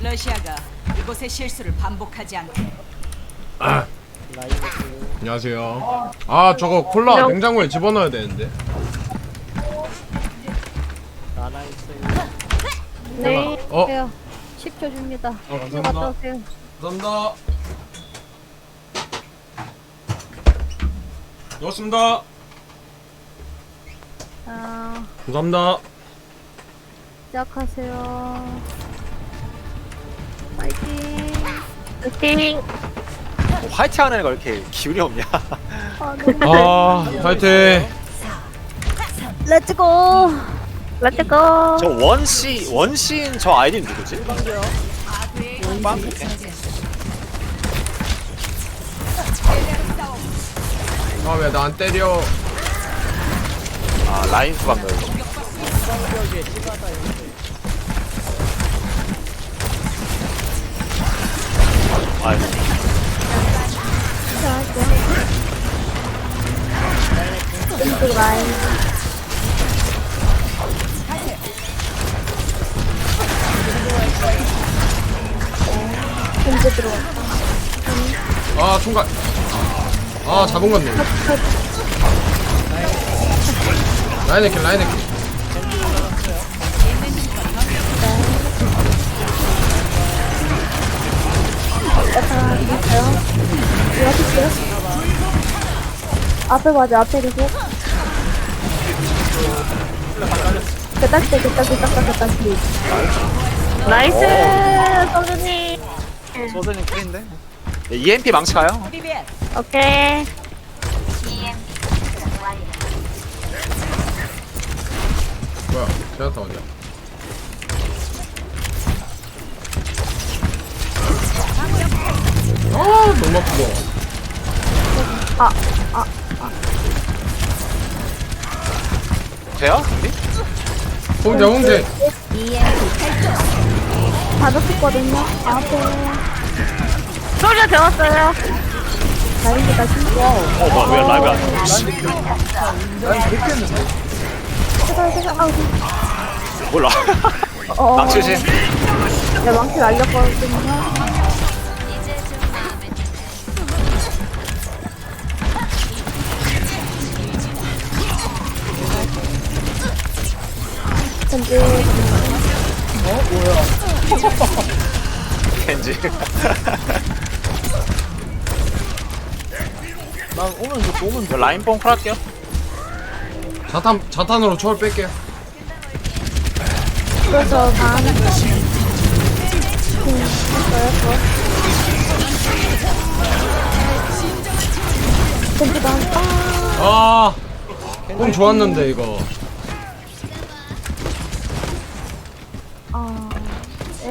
러시아가 이곳의 실수를 반복하지 않게 안녕하세요. 아 저거 콜라 냉장고에 집어넣어야 되는데. 네, 어? 해요. 10초 줍니다. 어, 갔다 감사합니다. 오세요. 감사합니다. 넣었습니다. 자, 감사합니다. 시작하세요. 파이팅. 뭐 화이팅 하는 애가 이렇게 기운이 없냐? 아, 아 파이팅. 렛츠고. 렛츠고. 저 원시 원시인 저 아이디 누구지? 빵? 아 왜 나 안 때려? 아 라인 수박 거 언제 들어왔다. 아 총각. 아 잡은 건데. 라인 해킹 라인 해킹. 약간 있어요. 이렇게 앞에 맞아, 앞에 리고. 개딱대, 개딱대, 개딱대, 개딱대. 나이스! 성준이! 소드님 킬인데? 네, EMP 망치 가요? 오케이. 뭐야? 제나타 어디야? 아 너무 아프고. 돼요? 우리? 홍대 홍대. 다 잡혔거든요. 앞에. 소리가 되었어요. 다행이다, 진짜. 어 뭐야 왜 라이브 안 돼? 세상, 아우, 몰라 어, 망치 조심 내 망치 날렸거든요. 근데 겐지 난 오면 이거 오면 이거 라인 뽕 콜할게요 자탄 자탄으로 초월 뺄게요. 그래서 반. 음, 했어요, 저. 근데 난, 아, 아, 뽕 좋았는데 이거.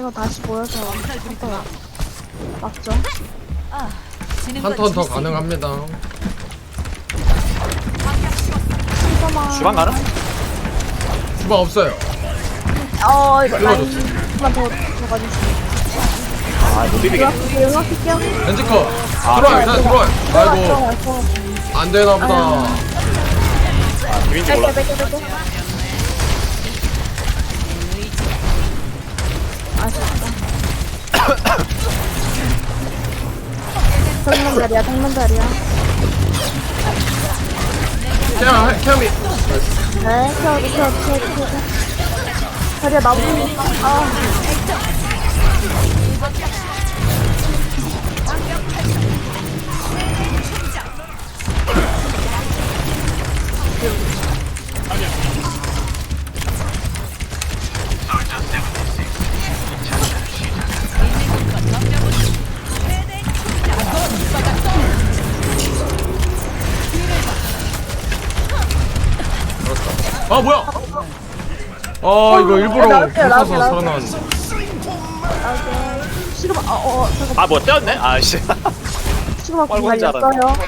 이거 다시 모여서 한번 맞죠? 한 턴 더 가능합니다. 잠깐만. 주방 가능? 주방 없어요. 어, 이거 라인 더 들어가주세요. 아 못 비비겠네. 벤지커 아, 들어와 일단 들어와. 아이고. 안 되나 보다. 아 비빈지 몰라 뺄게, 뺄게, 정면 자리야, 정면 자리야. 그냥 캐미. 네, 키워도, 키워도. 자리야, 나무니까. 아. 아 아 이거 일부러 나올게요, 붙어서 나올게요, 살아나왔는데. 오케이. 시그마, 어, 어, 잠깐, 아뭐 떼었네? 아씨 시그마 공 빨간 줄 알았네. 날렸어요.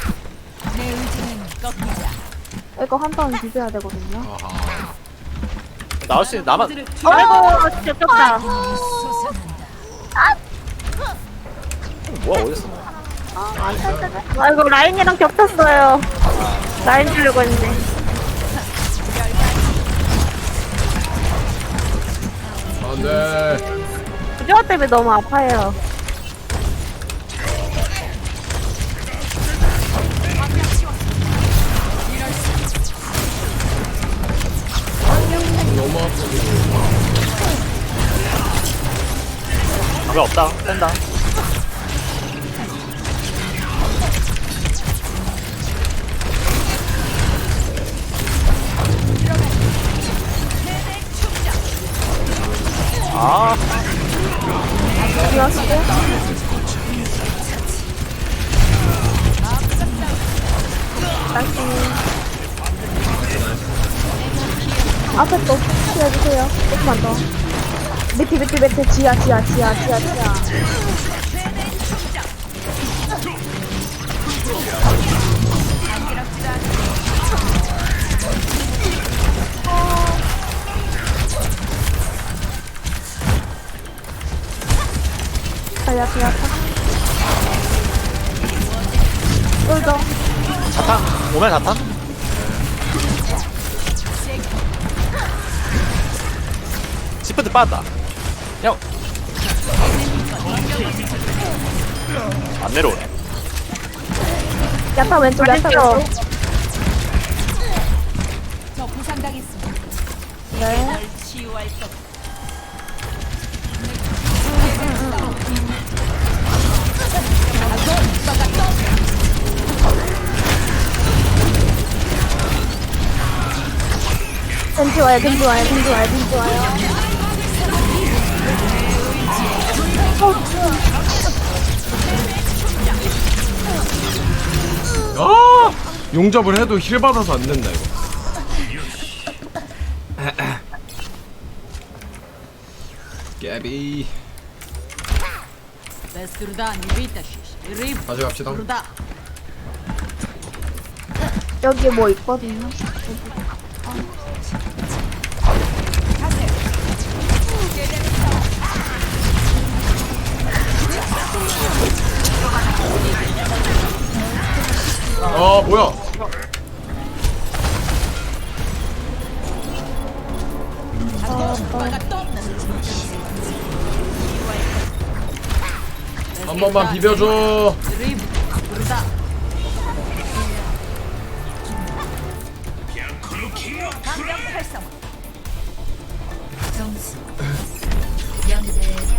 이거 한번 비벼야 되거든요. 아하. 나올 수 있는 나만 아이고, 진짜 떴다. 뭐야 어딨어 아이고, 라인이랑 겹쳤어요. 라인 주려고 했는데. 안돼. 부조화 때문에 너무 아파요. 너무 방벽 없다. 뺀다. 밑에, 지하, 지하, 지하, 지하, 지하. 다리 아파, 아파. 쫄죠. 자탄. 오면 자탄. 시프트 빠졌다. 야. 안 내려오네. 야타 왼쪽, 야타 왼쪽. 저 부상당했습니다. 네. 널 치유할 것. 겐지 와요, 겐지 와요, 겐지 와요, 겐지 와요. 아 용접을 해도 힐 받아서 안 된다 이거 깨비 Без труда не вытащишь. Рыб 가져갑시다 труда. 여기 뭐 있거든요. 아 아 뭐야? 한 번만 비벼줘. 정수 연대.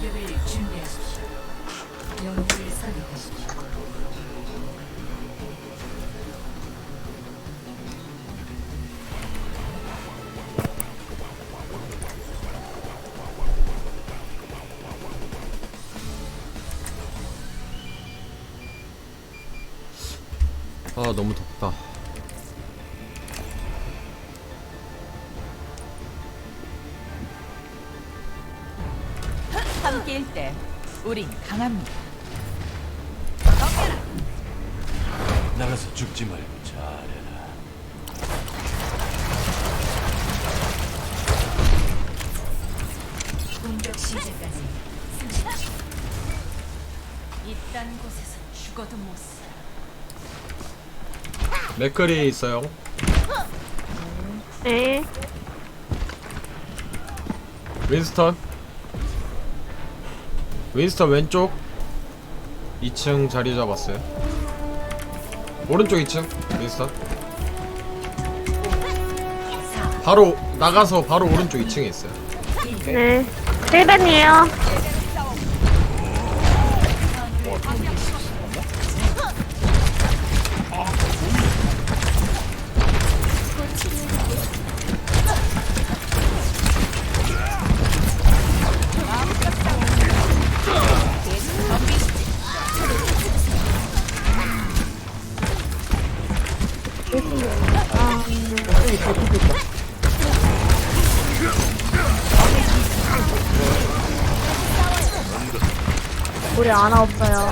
함께일 때 우린 강합니다. 나가서 죽지 말고 잘해라. 공격 시작까지 이딴 곳에서 죽어도 못 살아. 맥클이 있어요 네. 윈스턴 윈스턴 왼쪽 2층 자리 잡았어요 오른쪽 2층 윈스턴 바로 나가서 바로 오른쪽 2층에 있어요 네. 1번이에요. 우리 아나 없어요.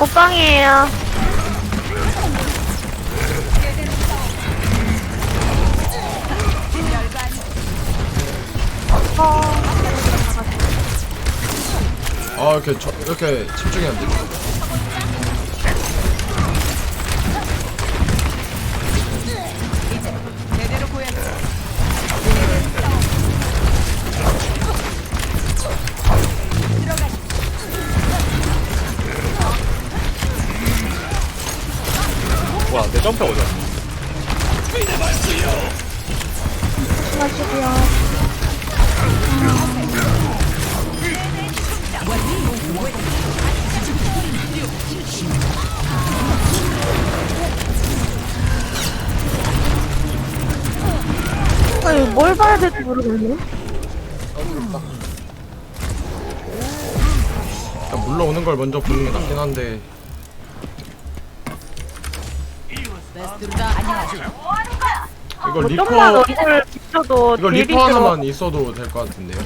옷방이에요. 아 이렇게 저, 이렇게 집중이 안 돼. 이제 제대로 보여줘. 뭐야 내 점프 오죠 뭘 봐야 될지 모르겠네. 일단 물러오는 걸 먼저 보는 게 낫긴 한데. 이거 뭐 리퍼 얼굴 비춰도 이거 리퍼. 하나만 있어도 될 것 같은데요.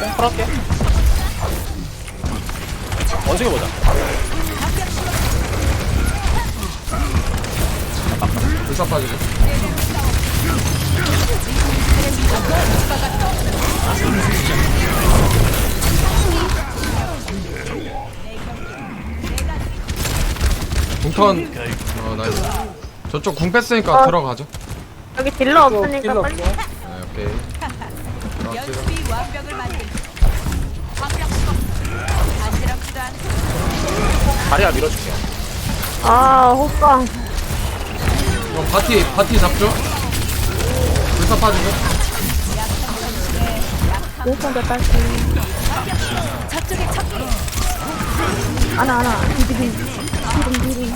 뽕풀할게 원숭이 보자 불사 빠지고. 궁턴. 어 나이스. 저쪽 궁 뺐으니까 들어가죠. 여기 딜러 없으니까 빨리. 네. 오케이. 들어갔어요 연습이 완벽을 만들고 완벽스럽 간지럽지도 않고 다리야 밀어줄게 아, 호빵. 이거 바티 바티 잡죠 불사 빠지고 더 딸기. 하나, 하나. 비비비. 비빔.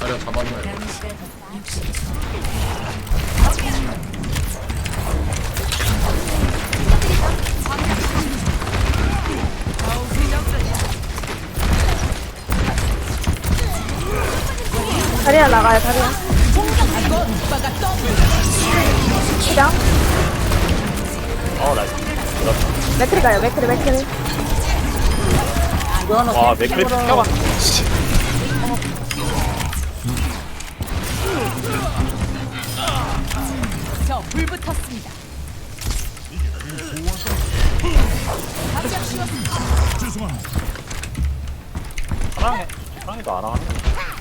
자리가 잡았나요 남 다리야, 나가요, 다리야. 시장. 어 나이스 맥크리 가요, 맥크리, 맥크리. 와 맥클리 펴봐 저불 붙었습니다. 사랑해 사랑해도 안 하네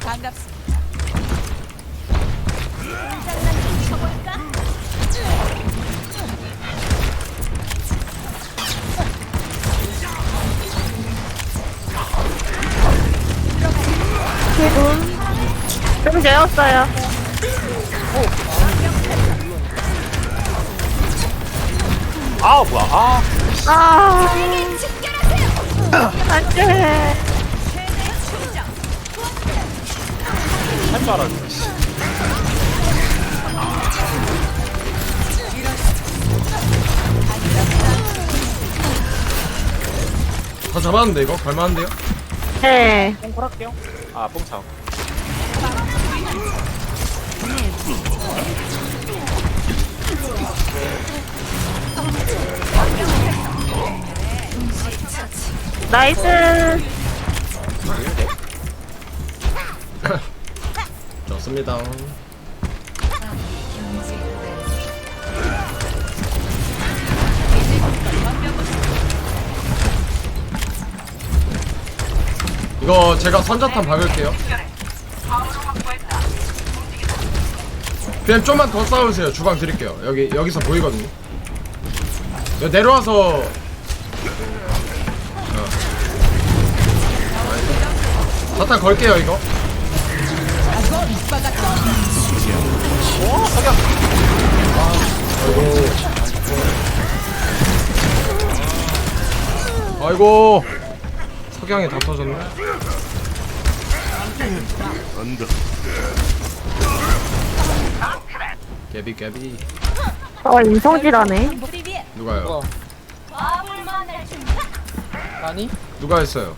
반갑습니다. 기분. 좀 재웠어요. 아 뭐야 아 아. 안 돼. 할 줄 알았는 다 잡았는데 이거? 갈만한데요? 네. 뽕풀할게요. 아 뽕참 나이스. 좋습니다 이거 제가 선자탄 박을게요. 그냥 좀만 더 싸우세요. 주방 드릴게요. 여기 여기서 보이거든요. 여기 내려와서. 어. 자탄 걸게요 이거. 아이고 아이고 석양이 다 터졌네 언더 깨비 깨비 어, 인성질하네. 누가요? 준 아니? 누가 했어요?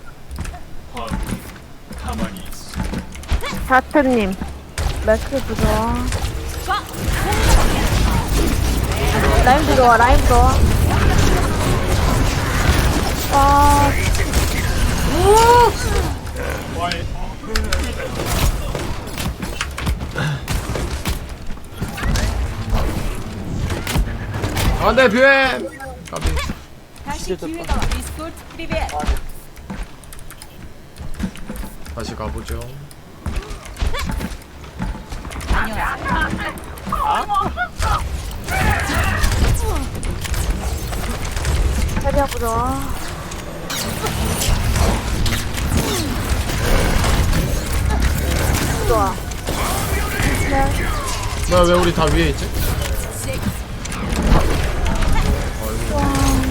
자트님. 맥크리 부좋아. 라임 들어와, 라임 들어와. 아, 아, 네, 뷰엠 까비 다시 기회가 와. 리스콜트 프리베. 다시 가보죠 자리야 보자. 좋아. 네. 뭐야 왜 우리 다 위에 있지?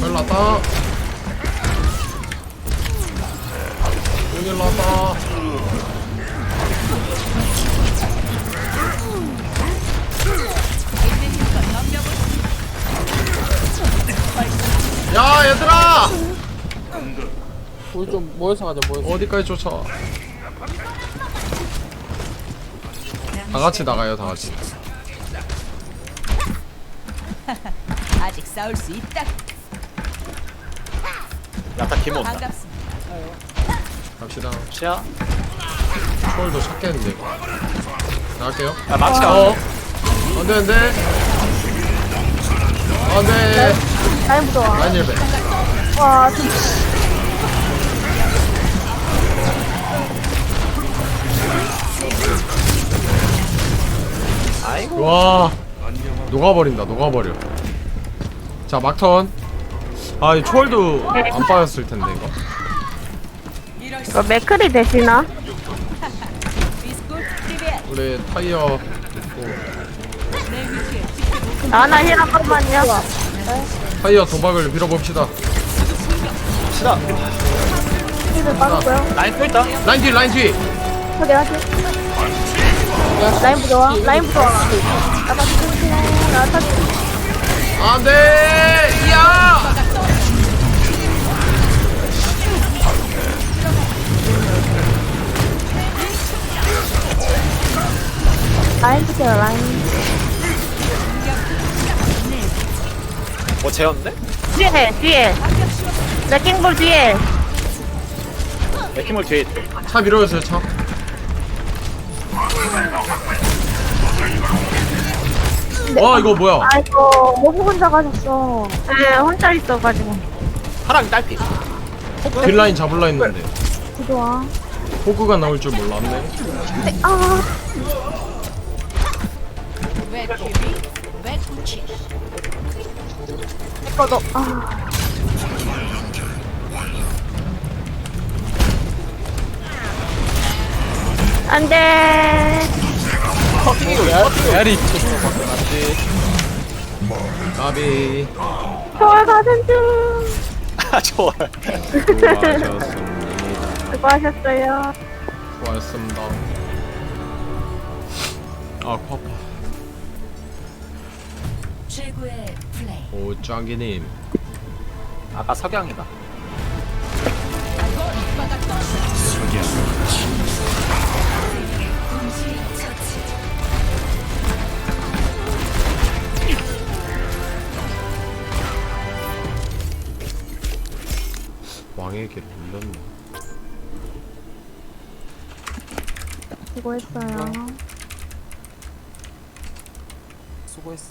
큰일 났다 큰일 났다 야 얘들아 우리 좀 모여서 가자 모여서 어디까지 쫓아 다 같이 나가요 다 같이. 아직 싸울 수 있다. 없다 반갑습니다. 갑시다. 시야? 초월도 찾겠는데. 나갈게요. 아 망치 어. 가 안돼 안 돼 안 돼. 라인 무서워. 라인 일배. 와, 좀. 와 녹아버린다 녹아버려 자 막턴 아이 초월도 안 빠졌을 텐데 이거. 이거 맥클이 되시나? 우리 타이어 있고 내 위치에 지켜보. 아, 나 힐 한 번만요. 타이어 도박을 빌어봅시다 시다 힐을 빠졌고요. 라인 또 있다 라인 뒤 라인 뒤 저기 하지. 라인 부좋아. 라인 부좋아. 안돼 야 라인 주세요, 라인. 뭐 재웠는데? 뒤에, 뒤에. 레킹볼 뒤에. 맥힘을 뒤에 있대 차 밀어주세요 차 와, 이거 뭐야? 아이고, 모부 혼자 가셨어. 네, 혼자 있어가지고. 하랑 딸피 딜라인 잡을라 했는데 부좋아. 호그가 나올 줄 몰랐네. 아, 왜 키위? 왜 까비 가는 중. 아 좋아 수고하셨습니다. 수고하셨어요. 수고하셨습니다. 아, 코 아파. 최고의 플레이. 오, 짱기님. 아까 석양이다 왕의 길을 올렸네. 수고했어요. 수고했어